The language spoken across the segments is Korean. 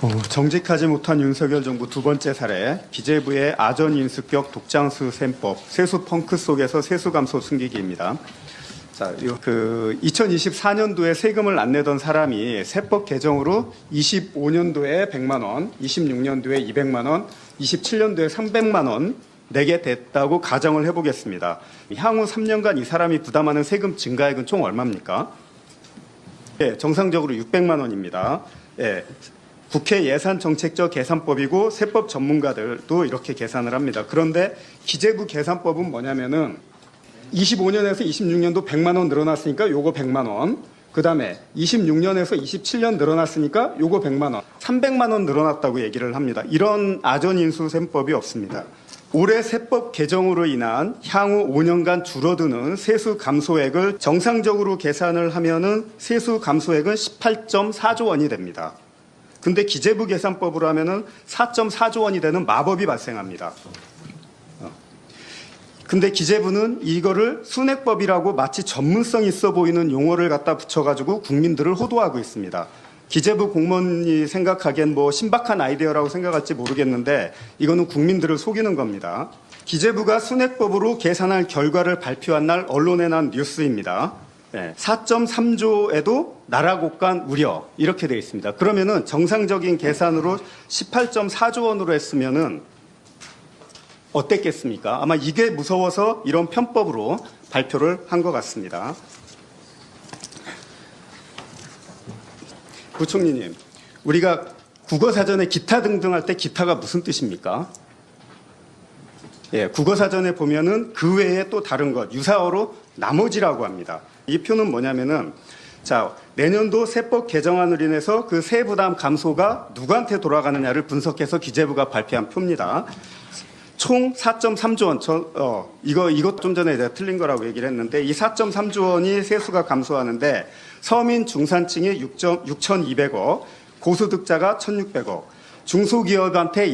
어, 정직하지 못한 윤석열 정부 두 번째 사례 기재부의 아전 인수격 독장수 셈법 세수 펑크 속에서 세수 감소 숨기기입니다. 자, 요, 그 2024년도에 세금을 안 내던 사람이 세법 개정으로 25년도에 100만 원, 26년도에 200만 원, 27년도에 300만 원 내게 됐다고 가정을 해보겠습니다. 향후 3년간 이 사람이 부담하는 세금 증가액은 총 얼마입니까? 예, 정상적으로 600만 원입니다. 예, 국회 예산정책적 계산법이고 세법 전문가들도 이렇게 계산을 합니다. 그런데 기재부 계산법은 뭐냐면은 25년에서 26년도 100만 원 늘어났으니까 요거 100만 원. 그다음에 26년에서 27년 늘어났으니까 요거 100만 원. 300만 원 늘어났다고 얘기를 합니다. 이런 아전 인수 셈법이 없습니다. 올해 세법 개정으로 인한 향후 5년간 줄어드는 세수 감소액을 정상적으로 계산을 하면은 세수 감소액은 18.4조 원이 됩니다. 근데 기재부 계산법으로 하면은 4.4조 원이 되는 마법이 발생합니다. 어. 근데 기재부는 이거를 순액법이라고 마치 전문성 있어 보이는 용어를 갖다 붙여가지고 국민들을 호도하고 있습니다. 기재부 공무원이 생각하기엔 뭐 신박한 아이디어라고 생각할지 모르겠는데 이거는 국민들을 속이는 겁니다. 기재부가 순액법으로 계산할 결과를 발표한 날 언론에 난 뉴스입니다. 4.3조에도 나라 곳간 우려 이렇게 되어 있습니다. 그러면은 정상적인 계산으로 18.4조 원으로 했으면은 어땠겠습니까? 아마 이게 무서워서 이런 편법으로 발표를 한 것 같습니다. 부총리님, 우리가 국어 사전에 기타 등등 할 때 기타가 무슨 뜻입니까? 예, 국어 사전에 보면은 그 외에 또 다른 것, 유사어로 나머지라고 합니다. 이 표는 뭐냐면은 자, 내년도 세법 개정안으로 인해서 그 세부담 감소가 누구한테 돌아가느냐를 분석해서 기재부가 발표한 표입니다. 총 4.3조 원, 저, 어, 이거, 이것 좀 전에 제가 틀린 거라고 얘기를 했는데 이 4.3조 원이 세수가 감소하는데 서민 중산층이 6,200억, 고소득자가 1,600억, 중소기업한테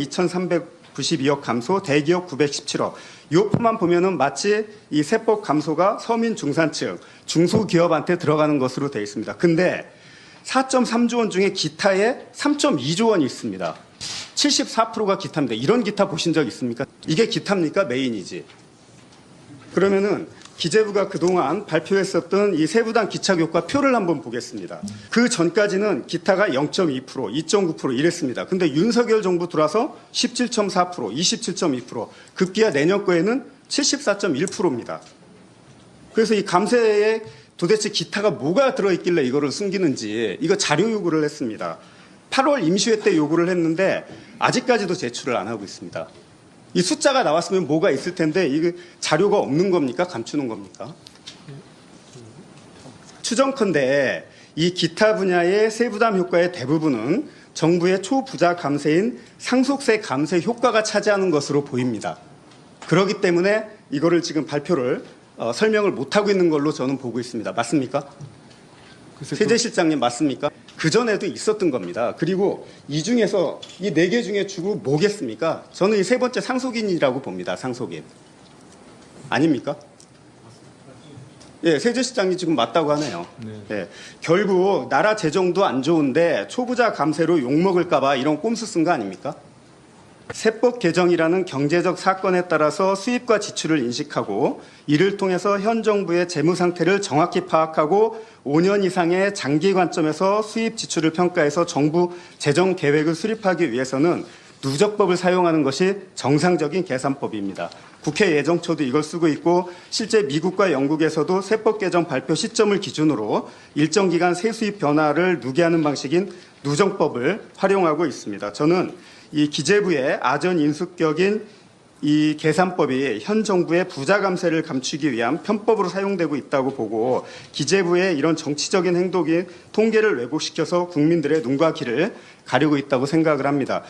2,392억 감소, 대기업 917억. 이 표만 보면은 마치 이 세법 감소가 서민 중산층, 중소기업한테 들어가는 것으로 되어 있습니다. 근데 4.3조 원 중에 기타에 3.2조 원이 있습니다. 74%가 기타입니다. 이런 기타 보신 적 있습니까? 이게 기타입니까? 메인이지. 그러면은 기재부가 그동안 발표했었던 이 세부당 기차 교과 표를 한번 보겠습니다. 그 전까지는 기타가 0.2%, 2.9% 이랬습니다. 근데 윤석열 정부 들어와서 17.4%, 27.2%, 급기야 내년 거에는 74.1%입니다. 그래서 이 감세에 도대체 기타가 뭐가 들어있길래 이거를 숨기는지 이거 자료 요구를 했습니다. 8월 임시회 때 요구를 했는데 아직까지도 제출을 안 하고 있습니다. 이 숫자가 나왔으면 뭐가 있을 텐데 이게 자료가 없는 겁니까? 감추는 겁니까? 추정컨대 이 기타 분야의 세부담 효과의 대부분은 정부의 초부자 감세인 상속세 감세 효과가 차지하는 것으로 보입니다. 그렇기 때문에 이거를 지금 발표를 어, 설명을 못하고 있는 걸로 저는 보고 있습니다. 맞습니까? 세제실장님 맞습니까? 그 전에도 있었던 겁니다. 그리고 이 중에서 이 네 개 중에 주로 뭐겠습니까? 저는 이 세 번째 상속인이라고 봅니다. 상속인. 아닙니까? 예, 세제실장이 지금 맞다고 하네요. 예, 결국 나라 재정도 안 좋은데 초부자 감세로 욕먹을까봐 이런 꼼수 쓴 거 아닙니까? 세법 개정이라는 경제적 사건에 따라서 수입과 지출을 인식하고 이를 통해서 현 정부의 재무 상태를 정확히 파악하고 5년 이상의 장기 관점에서 수입 지출을 평가해서 정부 재정 계획을 수립하기 위해서는 누적법을 사용하는 것이 정상적인 계산법입니다. 국회 예정처도 이걸 쓰고 있고 실제 미국과 영국에서도 세법 개정 발표 시점을 기준으로 일정 기간 세수입 변화를 누계하는 방식인 누정법을 활용하고 있습니다. 저는 이 기재부의 아전 인수격인 이 계산법이 현 정부의 부자 감세를 감추기 위한 편법으로 사용되고 있다고 보고 기재부의 이런 정치적인 행동이 통계를 왜곡시켜서 국민들의 눈과 귀를 가리고 있다고 생각을 합니다.